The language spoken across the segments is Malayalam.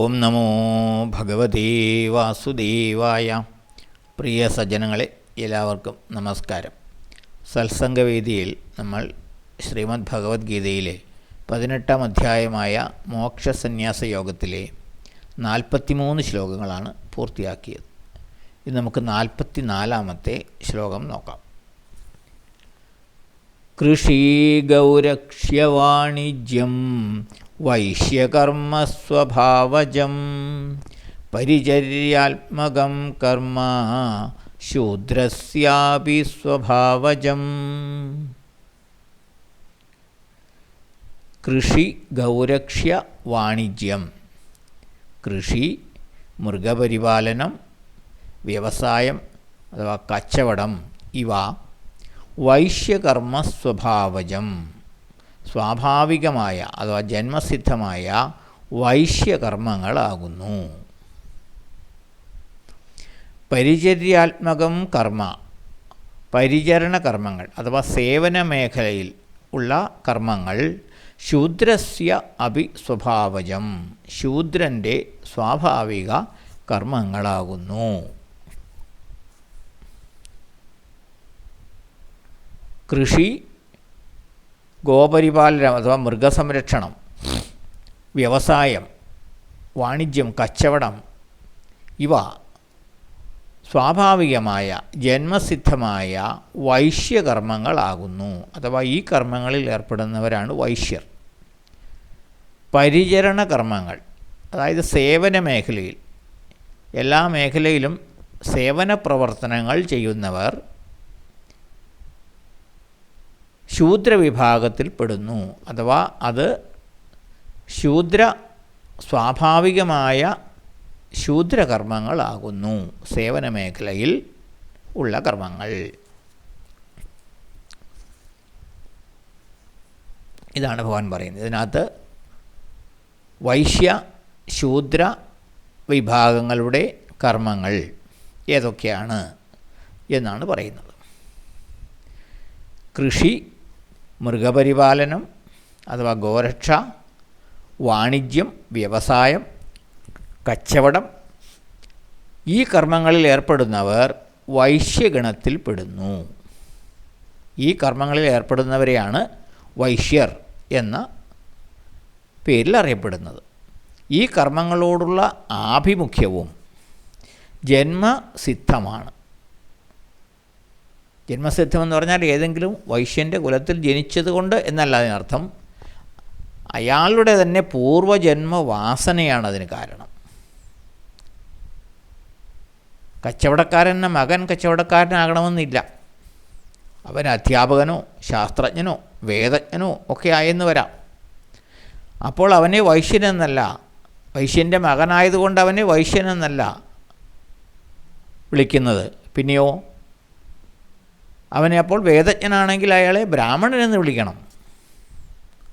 ഓം നമോ ഭഗവതേ വാസുദേവായ. പ്രിയ സജ്ജനങ്ങളെ എല്ലാവർക്കും നമസ്കാരം. സത്സംഗവേദിയിൽ നമ്മൾ ശ്രീമദ് ഭഗവത്ഗീതയിലെ പതിനെട്ടാം അധ്യായമായ മോക്ഷസന്യാസ യോഗത്തിലെ നാൽപ്പത്തിമൂന്ന് ശ്ലോകങ്ങളാണ് പൂർത്തിയാക്കിയത്. ഇത് നമുക്ക് നാൽപ്പത്തി നാലാമത്തെ ശ്ലോകം നോക്കാം. കൃഷീഗൗരക്ഷ്യവാണിജ്യം വൈശ്യകർമ്മസ്വഭാവജം. പരിചര്യാത്മകം കർമ്മ ശൂദ്രസ്യാപി സ്വഭാവജം. കൃഷി ഗൗരക്ഷ്യ വാണിജ്യം. കൃഷി മൃഗപരിപാലനം വ്യവസായം അഥവാ കച്ചവടം ഇവ വൈശ്യകർമ്മ സ്വഭാവജം സ്വാഭാവികമായ അഥവാ ജന്മസിദ്ധമായ വൈശ്യകർമ്മങ്ങളാകുന്നു. പരിചര്യാത്മകം കർമ്മ പരിചരണകർമ്മങ്ങൾ അഥവാ സേവന മേഖലയിൽ ഉള്ള കർമ്മങ്ങൾ ശൂദ്രസ്യ അഭി സ്വഭാവജം ശൂദ്രന്റെ സ്വാഭാവിക കർമ്മങ്ങളാകുന്നു. കൃഷി ഗോപരിപാലനം അഥവാ മൃഗസംരക്ഷണം വ്യവസായം വാണിജ്യം കച്ചവടം ഇവ സ്വാഭാവികമായ ജന്മസിദ്ധമായ വൈശ്യകർമ്മങ്ങളാകുന്നു. അഥവാ ഈ കർമ്മങ്ങളിൽ ഏർപ്പെടുന്നവരാണ് വൈശ്യർ. പരിചരണ കർമ്മങ്ങൾ അതായത് സേവന മേഖലയിൽ എല്ലാ മേഖലയിലും സേവന പ്രവർത്തനങ്ങൾ ചെയ്യുന്നവർ ശൂദ്രവിഭാഗത്തിൽ പെടുന്നു അഥവാ അത് ശൂദ്ര സ്വാഭാവികമായ ശൂദ്രകർമ്മങ്ങളാകുന്നു. സേവന മേഖലയിൽ ഉള്ള കർമ്മങ്ങൾ. ഇതാണ് ഭഗവാൻ പറയുന്നത്. ഇതിനകത്ത് വൈശ്യ ശൂദ്ര വിഭാഗങ്ങളുടെ കർമ്മങ്ങൾ ഏതൊക്കെയാണ് എന്നാണ് പറയുന്നത്. കൃഷി മൃഗപരിപാലനം അഥവാ ഗോരക്ഷ വാണിജ്യം വ്യവസായം കച്ചവടം ഈ കർമ്മങ്ങളിൽ ഏർപ്പെടുന്നവർ വൈശ്യഗണത്തിൽ പെടുന്നു. ഈ കർമ്മങ്ങളിൽ ഏർപ്പെടുന്നവരെയാണ് വൈശ്യർ എന്ന പേരിൽ അറിയപ്പെടുന്നത്. ഈ കർമ്മങ്ങളോടുള്ള ആഭിമുഖ്യവും ജന്മസിദ്ധമാണ്. ജന്മസിദ്ധം എന്ന് പറഞ്ഞാൽ ഏതെങ്കിലും വൈശ്യന്റെ കുലത്തിൽ ജനിച്ചതുകൊണ്ട് എന്നല്ല അതിനർത്ഥം അയാളുടെ തന്നെ പൂർവജന്മ വാസനയാണ് അതിന് കാരണം. കച്ചവടക്കാരന്റെ മകൻ കച്ചവടക്കാരനാകണമെന്നില്ല. അവൻ അധ്യാപകനോ ശാസ്ത്രജ്ഞനോ വേദജ്ഞനോ ഒക്കെ ആയെന്ന് വരാം. അപ്പോൾ അവനെ വൈശ്യനെന്നല്ല വൈശ്യന്റെ മകനായതുകൊണ്ട് അവനെ വൈശ്യനെന്നല്ല വിളിക്കുന്നത്. പിന്നെയോ അവനെ അപ്പോൾ വേദജ്ഞനാണെങ്കിൽ അയാളെ ബ്രാഹ്മണൻ എന്ന് വിളിക്കണം.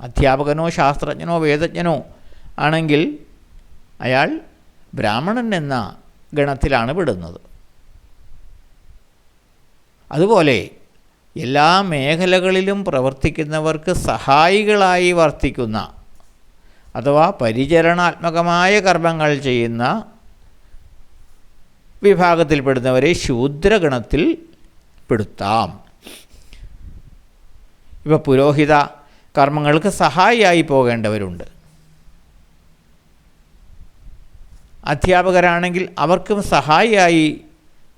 അധ്യാപകനോ ശാസ്ത്രജ്ഞനോ വേദജ്ഞനോ ആണെങ്കിൽ അയാൾ ബ്രാഹ്മണൻ എന്ന ഗണത്തിലാണ് പെടുന്നത്. അതുപോലെ എല്ലാ മേഖലകളിലും പ്രവർത്തിക്കുന്നവർക്ക് സഹായികളായി വർത്തിക്കുന്ന അഥവാ പരിചരണാത്മകമായ കർമ്മങ്ങൾ ചെയ്യുന്ന വിഭാഗത്തിൽപ്പെടുന്നവരെ ശൂദ്രഗണത്തിൽ പെടുത്താം ഇവ പുരോഹിത കർമ്മങ്ങൾക്ക് സഹായിയായി പോകേണ്ടവരുണ്ട്. അധ്യാപകരാണെങ്കിൽ അവർക്കും സഹായിയായി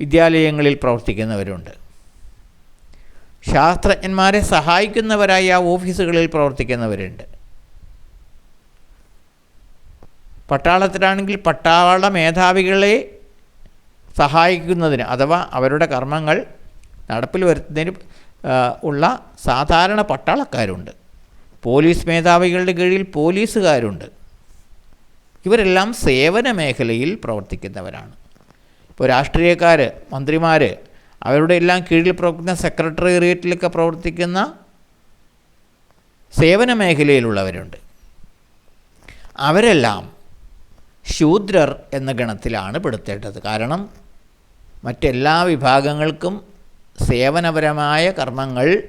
വിദ്യാലയങ്ങളിൽ പ്രവർത്തിക്കുന്നവരുണ്ട്. ശാസ്ത്രജ്ഞന്മാരെ സഹായിക്കുന്നവരായി ആ ഓഫീസുകളിൽ പ്രവർത്തിക്കുന്നവരുണ്ട്. പട്ടാളത്തിലാണെങ്കിൽ പട്ടാള മേധാവികളെ സഹായിക്കുന്നതിന് അഥവാ അവരുടെ കർമ്മങ്ങൾ നടപ്പിൽ വരുത്തുന്നതിന് ഉള്ള സാധാരണ പട്ടാളക്കാരുണ്ട്. പോലീസ് മേധാവികളുടെ കീഴിൽ പോലീസുകാരുണ്ട്. ഇവരെല്ലാം സേവന മേഖലയിൽ പ്രവർത്തിക്കുന്നവരാണ്. ഇപ്പോൾ രാഷ്ട്രീയക്കാർ മന്ത്രിമാർ അവരുടെ എല്ലാം കീഴിൽ പ്രവർത്തിക്കുന്ന സെക്രട്ടേറിയറ്റിലൊക്കെ പ്രവർത്തിക്കുന്ന സേവന മേഖലയിലുള്ളവരുണ്ട്. അവരെല്ലാം ശൂദ്രർ എന്ന ഗണത്തിലാണ് പെടുത്തേണ്ടത്. കാരണം മറ്റെല്ലാ വിഭാഗങ്ങൾക്കും സേവനപരമായ കർമ്മങ്ങൾ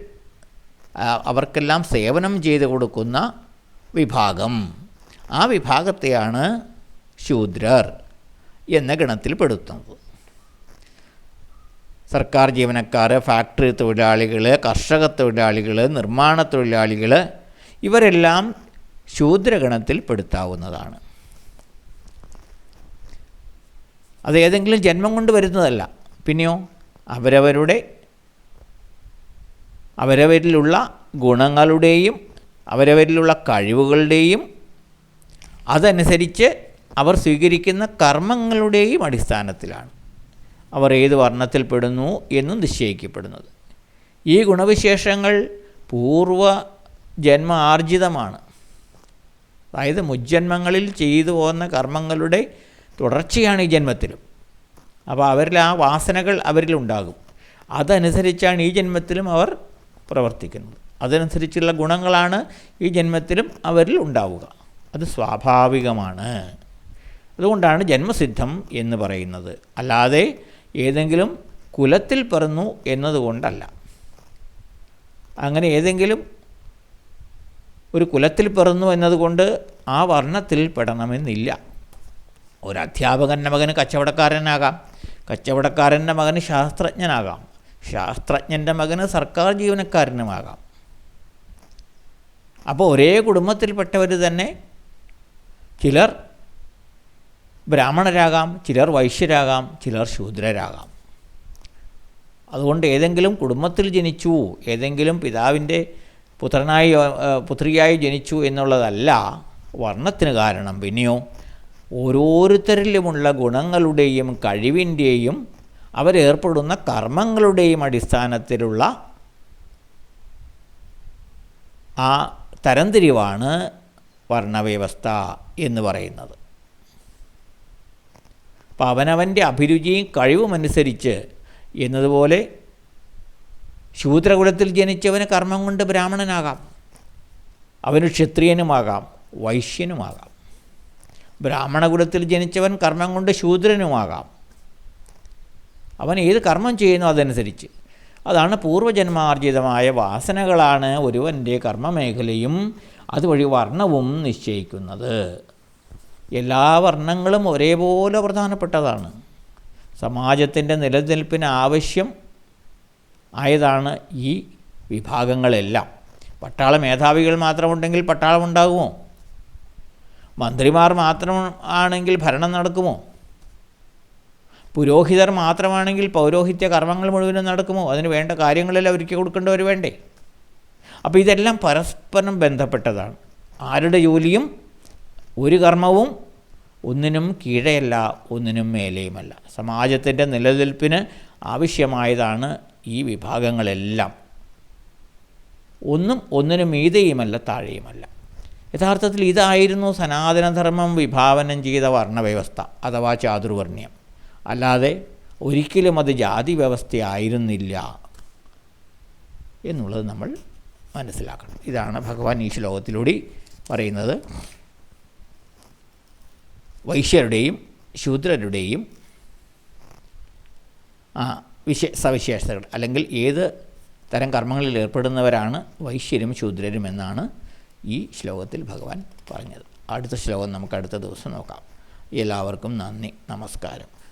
അവർക്കെല്ലാം സേവനം ചെയ്തു കൊടുക്കുന്ന വിഭാഗം. ആ വിഭാഗത്തെയാണ് ശൂദ്രർ എന്ന ഗണത്തിൽപ്പെടുത്തുന്നത് സർക്കാർ ജീവനക്കാർ ഫാക്ടറി തൊഴിലാളികൾ കർഷക തൊഴിലാളികൾ നിർമ്മാണ തൊഴിലാളികൾ ഇവരെല്ലാം ശൂദ്രഗണത്തിൽ പെടുത്താവുന്നതാണ്. അത് ഏതെങ്കിലും ജന്മം കൊണ്ട് വരുന്നതല്ല. പിന്നെയോ അവരവരുടെ അവരവരിലുള്ള ഗുണങ്ങളുടെയും അവരവരിലുള്ള കഴിവുകളുടെയും അതനുസരിച്ച് അവർ സ്വീകരിക്കുന്ന കർമ്മങ്ങളുടെയും അടിസ്ഥാനത്തിലാണ്. അവർ ഏത് വർണത്തിൽപ്പെടുന്നു എന്നും നിശ്ചയിക്കപ്പെടുന്നത്. ഈ ഗുണവിശേഷങ്ങൾ പൂർവ ജന്മ ആർജിതമാണ് അതായത് മുജ്ജന്മങ്ങളിൽ ചെയ്തു പോകുന്ന കർമ്മങ്ങളുടെ തുടർച്ചയാണ് ഈ ജന്മത്തിലും. അപ്പോൾ അവരിൽ ആ വാസനകൾ അവരിലുണ്ടാകും. അതനുസരിച്ചാണ് ഈ ജന്മത്തിലും അവർ പ്രവർത്തിക്കുന്നത്. അതനുസരിച്ചുള്ള ഗുണങ്ങളാണ് ഈ ജന്മത്തിലും അവരിൽ ഉണ്ടാവുക. അത് സ്വാഭാവികമാണ്. അതുകൊണ്ടാണ് ജന്മസിദ്ധം എന്ന് പറയുന്നത്. അല്ലാതെ ഏതെങ്കിലും കുലത്തിൽ പിറന്നു എന്നതുകൊണ്ടല്ല. അങ്ങനെ ഏതെങ്കിലും ഒരു കുലത്തിൽ പിറന്നു എന്നതുകൊണ്ട് ആ വർണത്തിൽ പെടണമെന്നില്ല. ഒരു അധ്യാപകന്റെ മകന് കച്ചവടക്കാരനാകാം. കച്ചവടക്കാരന്റെ മകന് ശാസ്ത്രജ്ഞനാകാം. ശാസ്ത്രജ്ഞന്റെ മകന് സർക്കാർ ജീവനക്കാരനുമാകാം. അപ്പോൾ ഒരേ കുടുംബത്തിൽപ്പെട്ടവർ തന്നെ ചിലർ ബ്രാഹ്മണരാകാം ചിലർ വൈശ്യരാകാം ചിലർ ശൂദ്രരാകാം. അതുകൊണ്ട് ഏതെങ്കിലും കുടുംബത്തിൽ ജനിച്ചു ഏതെങ്കിലും പിതാവിന്റെ പുത്രനായി പുത്രിയായി ജനിച്ചു എന്നുള്ളതല്ല വർണത്തിന് കാരണം. പിന്നെയോ ഓരോരുത്തരിലുമുള്ള ഗുണങ്ങളുടെയും കഴിവിന്റെയും അവരേർപ്പെടുന്ന കർമ്മങ്ങളുടെയും അടിസ്ഥാനത്തിലുള്ള ആ തരംതിരിവാണ് വർണവ്യവസ്ഥ എന്ന് പറയുന്നത്. അപ്പം അവനവന്റെ അഭിരുചിയും കഴിവുമനുസരിച്ച് എന്നതുപോലെ ശൂദ്രകുലത്തിൽ ജനിച്ചവന് കർമ്മം കൊണ്ട് ബ്രാഹ്മണനാകാം. അവന് ക്ഷത്രിയനുമാകാം വൈശ്യനുമാകാം. ബ്രാഹ്മണകുലത്തിൽ ജനിച്ചവൻ കർമ്മം കൊണ്ട് ശൂദ്രനുമാകാം. അവൻ ഏത് കർമ്മം ചെയ്യുന്നു അതനുസരിച്ച്. അതാണ് പൂർവജന്മാർജിതമായ വാസനകളാണ് ഒരുവന്റെ കർമ്മമേഖലയും അതുവഴി വർണവും നിശ്ചയിക്കുന്നത്. എല്ലാ വർണങ്ങളും ഒരേപോലെ പ്രധാനപ്പെട്ടതാണ്. സമാജത്തിന്റെ നിലനിൽപ്പിന് ആവശ്യം ആയതാണ് ഈ വിഭാഗങ്ങളെല്ലാം. പട്ടാള മേധാവികൾ മാത്രമുണ്ടെങ്കിൽ പട്ടാളം ഉണ്ടാകുമോ? മന്ത്രിമാർ മാത്രം ആണെങ്കിൽ ഭരണം നടക്കുമോ? പുരോഹിതർ മാത്രമാണെങ്കിൽ പൗരോഹിത്യ കർമ്മങ്ങൾ മുഴുവനും നടക്കുമോ? അതിന് വേണ്ട കാര്യങ്ങളെല്ലാം ഒരുക്കി കൊടുക്കേണ്ടവർ വേണ്ടേ? അപ്പോൾ ഇതെല്ലാം പരസ്പരം ബന്ധപ്പെട്ടതാണ്. ആരുടെ ജോലിയും ഒരു കർമ്മവും ഒന്നിനും കീഴയല്ല ഒന്നിനും മേലെയുമല്ല. സമാജത്തിന്റെ നിലനിൽപ്പിന് ആവശ്യമായതാണ് ഈ വിഭാഗങ്ങളെല്ലാം. ഒന്നും ഒന്നിനും മീതെയുമല്ല താഴെയുമല്ല. യഥാർത്ഥത്തിൽ ഇതായിരുന്നു സനാതനധർമ്മം വിഭാവനം ചെയ്ത വർണവ്യവസ്ഥ അഥവാ ചാതുർവർണ്യം അല്ലാതെ ഒരിക്കലും അത് ജാതി വ്യവസ്ഥയായിരുന്നില്ല എന്നുള്ളത് നമ്മൾ മനസ്സിലാക്കണം. ഇതാണ് ഭഗവാൻ ഈ ശ്ലോകത്തിലൂടെ പറയുന്നത്. വൈശ്യരുടെയും ശൂദ്രരുടെയും വിശ സവിശേഷതകൾ അല്ലെങ്കിൽ ഏത് തരം കർമ്മങ്ങളിൽ ഏർപ്പെടുന്നവരാണ് വൈശ്യരും ശൂദ്രരും എന്നാണ് ഈ ശ്ലോകത്തിൽ ഭഗവാൻ പറഞ്ഞത്. അടുത്ത ശ്ലോകം നമുക്ക് അടുത്ത ദിവസം നോക്കാം. എല്ലാവർക്കും നന്ദി നമസ്കാരം.